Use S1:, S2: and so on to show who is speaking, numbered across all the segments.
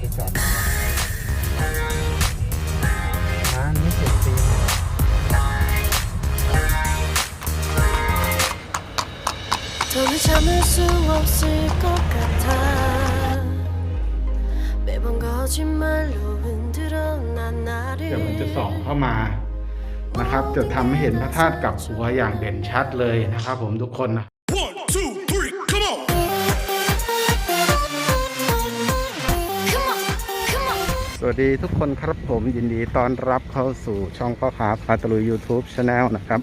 S1: ไปจอดไหนวะร้านไม่เสร็จซีน
S2: 더는 참을 수 없을 것 같아 매번 거짓말로 흔들어 난 나를
S1: เดี๋ยวมันจะส่องเข้ามานะครับ จะทำให้เห็นพระธาตุกับหัวอย่างเด่นชัดเลยนะครับ ผมทุกคนนะ สวัสดีทุกคนครับผมยินดีต้อนรับเข้าสู่ช่องพ่อค้าพาตลุย YouTube Channel นะครับ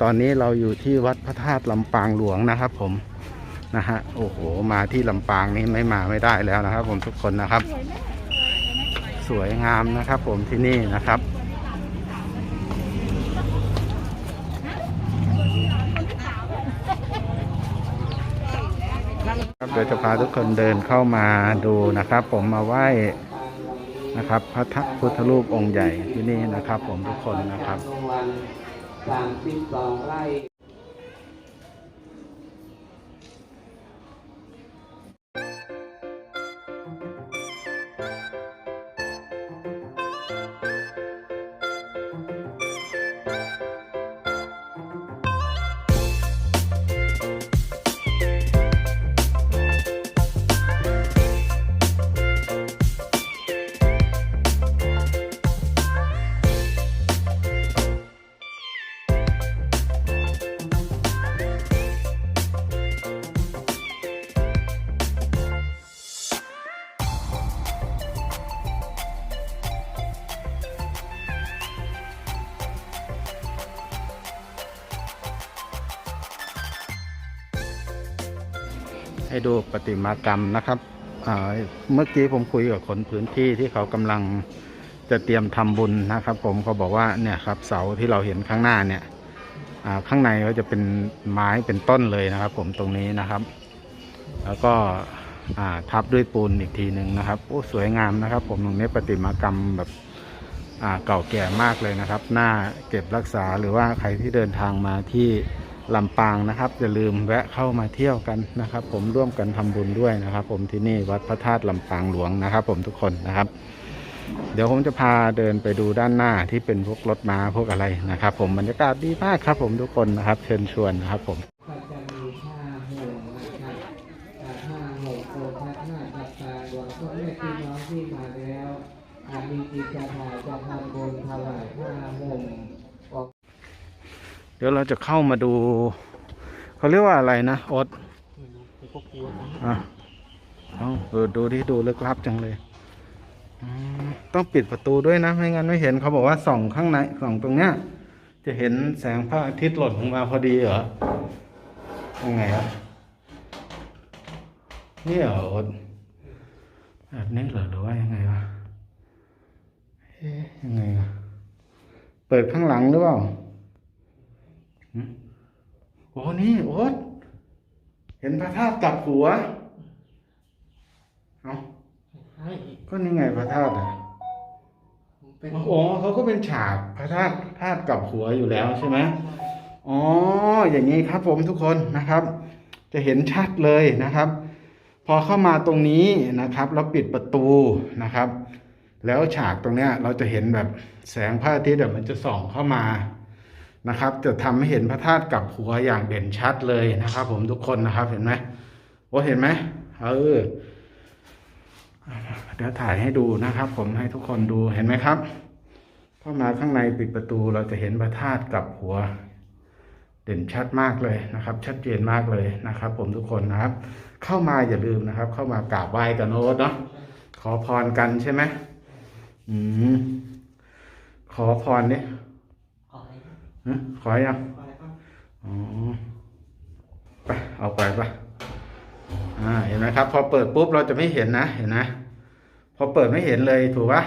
S1: ตอนนี้เราอยู่ที่วัดพระธาตุลำปางหลวงนะครับ ผมนะฮะโอ้โหมาที่ลำปางนี้ไม่มาไม่ได้แล้วนะครับ ผมทุกคนนะครับ สวยงามนะครับ ผมที่นี่นะครับเดี๋ยวจะพาทุกคนเดินเข้ามาดูนะครับ ผมมาไหว้ นะครับ พระพุทธรูปองค์ใหญ่ที่นี่นะครับ ผมทุกคนนะครับ ให้ดูประติมากรรมนะครับเมื่อกี้ผมคุยกับคนพื้นที่ที่เขากำลังจะเตรียมทำบุญนะครับ ผมเขาบอกว่าเนี่ยครับเสาที่เราเห็นข้างหน้าเนี่ยข้างในก็จะเป็นไม้เป็นต้นเลยนะครับ ผมตรงนี้นะครับ แล้วก็ทับด้วยปูนอีกทีหนึ่งนะครับโอ้สวยงามนะครับ ผมตรงนี้ประติมากรรมแบบเก่าแก่มากเลยนะครับน่าเก็บรักษาหรือว่าใครที่เดินทางมาที่ ลำปางนะครับอย่าลืมแวะเข้ามาเที่ยวกันนะครับ ผมร่วมกันทำบุญด้วยนะครับ ผมที่นี่วัดพระธาตุลำปางหลวงนะครับ ผมทุกคนนะครับ เดี๋ยวผมจะพาเดินไปดูด้านหน้าที่เป็นพวกรถม้าพวกอะไรนะครับ ผมบรรยากาศดีมากครับ ผมทุกคนนะครับ เชิญชวนนะครับ ผม
S3: ที่มาแล้วอามีจิตจะถ่ายจะทำบุญถวายผ้าห่ม
S1: ดี๋ยวเราจะเข้ามาดูเขาเรียกว่าอะไรนะโอ๊ตอะเอาเออดูที่ดูลึกลับจังเลยอืมต้องปิดประตูด้วยนะไม่งั้นไม่เห็นเขาบอกว่าส่องข้างในส่องตรงเนี้ย จะเห็นแสงพระอาทิตย์หล่นลงมาพอดีเหรอยังไงครับนี่เหรอโอ๊ตแบบนี้เหรอหรือว่ายังไงวะเอ๊ะยังไงวะเปิดข้างหลังหรือเปล่าหึ โอ้นี่โอ๊ตเห็นพระธาตุกลับหัว เอาก็นี่ไงพระธาตุอะ
S3: เป็น
S1: โอ้เขาก็เป็นฉากพระธาตุธาตุกลับหัวอยู่แล้วใช่ไหมอ๋อ อย่างนี้ครับผมทุกคนนะครับ จะเห็นชัดเลยนะครับ พอเข้ามาตรงนี้นะครับแล้วปิดประตูนะครับ แล้วฉากตรงเนี้ยเราจะเห็นแบบแสงพระอาทิตย์อะมันจะส่องเข้ามา นะครับ จะทำให้เห็นพระธาตุกับหัวอย่างเด่นชัดเลยนะครับ ผมทุกคนนะครับเห็นไหมโอ้เห็นไหมเออเดี๋ยวถ่ายให้ดูนะครับ ผมให้ทุกคนดูเห็นไหมครับเข้ามาข้างในปิดประตูเราจะเห็นพระธาตุกับหัว เด่นชัดมากเลยนะครับ ชัดเจนมากเลยนะครับ ผมทุกคนนะครับ เข้ามาอย่าลืมนะครับ เข้ามากราบไหว้กันโน้ตเนาะขอพรกันใช่ไหมอืมขอพรเนี่ย ฮะขอยังอ๋อไปเอาไปปะอ่าเห็นไหมครับ พอเปิดปุ๊บเราจะไม่เห็นนะเห็นนะพอเปิดไม่เห็นเลยถูกปะ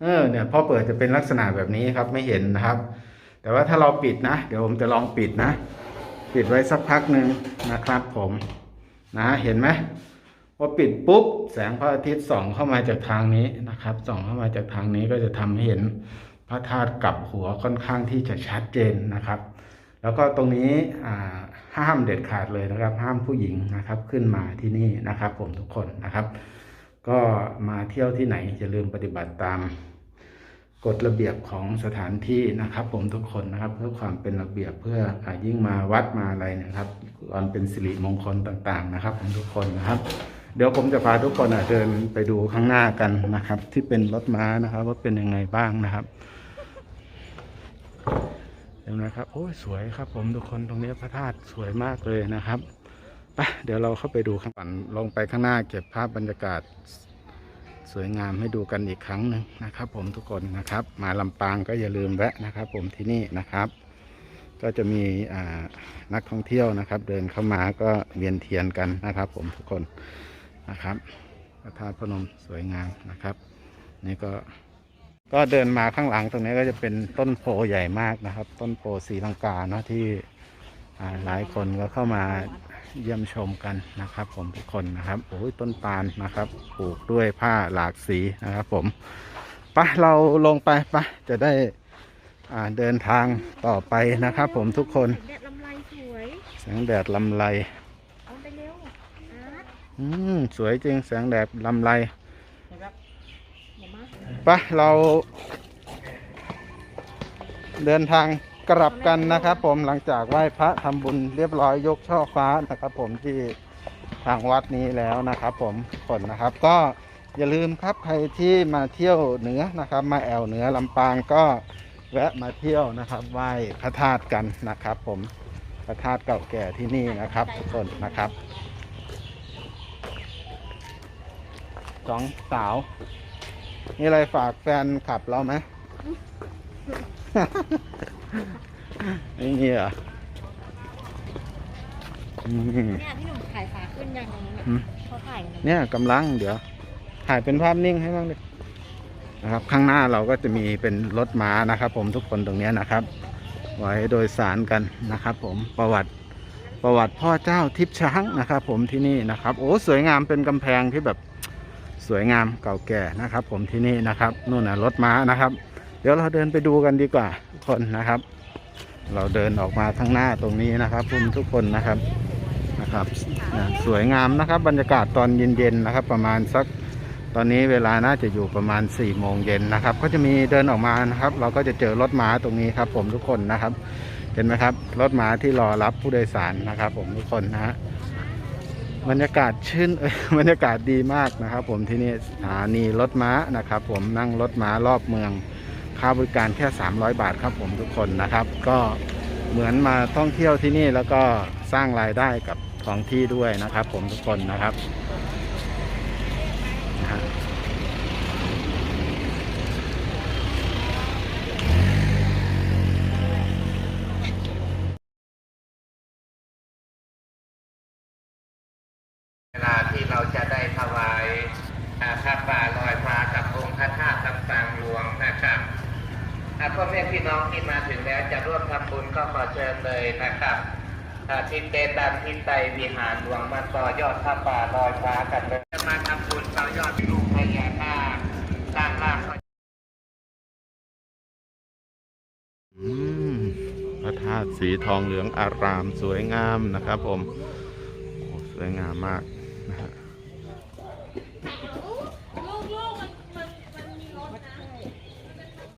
S1: เออเนี่ยพอเปิดจะเป็นลักษณะแบบนี้ครับไม่เห็นนะครับ แต่ว่าถ้าเราปิดนะ เดี๋ยวผมจะลองปิดนะ ปิดไว้สักพักหนึ่งนะครับผมนะเห็นไหมพอปิดปุ๊บ แสงพระอาทิตย์ส่องเข้ามาจากทางนี้นะครับส่องเข้ามาจากทางนี้ก็จะทำให้เห็น พระธาตุกับหัวค่อนข้างที่จะชัดเจนนะครับ แล้วก็ตรงนี้ห้ามเด็ดขาดเลยนะครับ ห้ามผู้หญิงนะครับขึ้นมาที่นี่นะครับ ผมทุกคนนะครับ ก็มาเที่ยวที่ไหนอย่าลืมปฏิบัติตามกฎระเบียบของสถานที่นะครับ ผมทุกคนนะครับเพื่อความเป็นระเบียบเพื่ออยิ่งมาวัดมาอะไรนะครับความเป็นสิริมงคลต่างๆนะครับ ผมทุกคนนะครับ เดี๋ยวผมจะพาทุกคนเดินไปดูข้างหน้ากันนะครับ ที่เป็นรถม้านะครับ ว่าเป็นยังไงบ้างนะครับ เห็นไหมครับโอ้ยสวยครับ ผมทุกคนตรงนี้พระธาตุสวยมากเลยนะครับไปเดี๋ยวเราเข้าไปดูข้างหลังลงไปข้างหน้าเก็บภาพบรรยากาศสวยงามให้ดูกันอีกครั้งหนึ่งนะครับ ผมทุกคนนะครับ มาลำปางก็อย่าลืมแวะนะครับ ผมที่นี่นะครับ ก็จะมีนักท่องเที่ยวนะครับ เดินเข้ามาก็เวียนเทียนกันนะครับ ผมทุกคนนะครับพระธาตุพนมสวยงามนะครับ นี่ก็ ก็เดินมาข้างหลังตรงนี้ก็จะเป็นต้นโพใหญ่มากนะครับ ต้นโพสีลังกาเนาะที่อ่าหลายคนก็เข้ามาเยี่ยมชมกันนะครับ ผมทุกคนนะครับโอ้ยต้นปาล์มนะครับปลูกด้วยผ้าหลากสีนะครับ ผมไปเราลงไปไปจะได้อ่าเดินทางต่อไปนะครับ ผมทุกคน
S4: แดดลำไรสวย
S1: แสงแดดลำไร
S4: เอาไปเร็วอาร์ต
S1: อืมสวยจริงแสงแดดลำไร ไปเรา เดินทางกลับกันนะครับ ผมหลังจากไหว้พระทำบุญเรียบร้อยยกช่อฟ้านะครับ ผมที่ทางวัดนี้แล้วนะครับ ผมผลนะครับ ก็อย่าลืมครับใครที่มาเที่ยวเหนือนะครับ มาแอวเหนือลำปางก็แวะมาเที่ยวนะครับไหว้พระธาตุกันนะครับ ผมพระธาตุเก่าแก่ที่นี่นะครับทุกคนนะครับสองสาว มีอะไรฝากแฟนขับเราไหม ไม่มีเหรออืม
S4: เนี่ยพี่หนุ่มถ่ายขาขึ้นยังตรงนี้เนี่ย
S1: อืม
S4: เขาถ่ายกัน
S1: เนี่ยกำลังเดี๋ยว ถ่ายเป็นภาพนิ่งให้บ้างดินะครับ ข้างหน้าเราก็จะมีเป็นรถม้านะครับผมทุกคนตรงเนี้ยนะครับ ไว้โดยสารกันนะครับ ผมประวัติประวัติพ่อเจ้าทิพย์ช้างนะครับ ผมที่นี่นะครับ โอ้สวยงามเป็นกำแพงที่แบบ สวยงามเก่าแก่นะครับ ผมที่นี่นะครับนู่นนะรถม้านะครับ เดี๋ยวเราเดินไปดูกันดีกว่าทุกคนนะครับ เราเดินออกมาข้างหน้าตรงนี้นะครับคุณทุกคนนะครับนะครับสวยงามนะครับ บรรยากาศตอนเย็นๆนะครับ ประมาณสักตอนนี้เวลาน่าจะอยู่ประมาณ4ี่โมงเย็นนะครับ ก็จะมีเดินออกมานะครับ เราก็จะเจอรถม้าตรงนี้ครับ ผมทุกคนนะครับ เห็นไหมครับ รถม้าที่รอรับผู้โดยสารนะครับ ผมทุกคนนะฮะ บรรยากาศชื่นเอ้ยบรรยากาศดีมากนะครับ ผมที่นี่สถานีรถม้านะครับ ผมนั่งรถม้ารอบเมืองค่าบริการแค่ 300 บาทครับผมทุกคนนะครับ ก็เหมือนมาท่องเที่ยวที่นี่แล้วก็สร้างรายได้กับท้องที่ด้วยนะครับ ผมทุกคนนะครับนะฮะเวลาที่เราจะได้ถวายอ่าผ้าป่าลอยฟ้ากับอง ค์พระธาตุลำปางหลวงนะครับอาพ่อแม่พี่น้องที่มาถึงแล้วจะร่วมทำบุญก็ขอเชิญเลยนะครับทิศเตตันทิศไตวิหารหลวงมาต่อยอดผ้าป่าลอยฟ้ากันเลยจะมาทำบุญต่อยอดลูกพญานาคด้านล่างก็อืมพระธาตุสีทองเหลืองอารามสวยงามนะครับผมสวยงามมากนะฮะ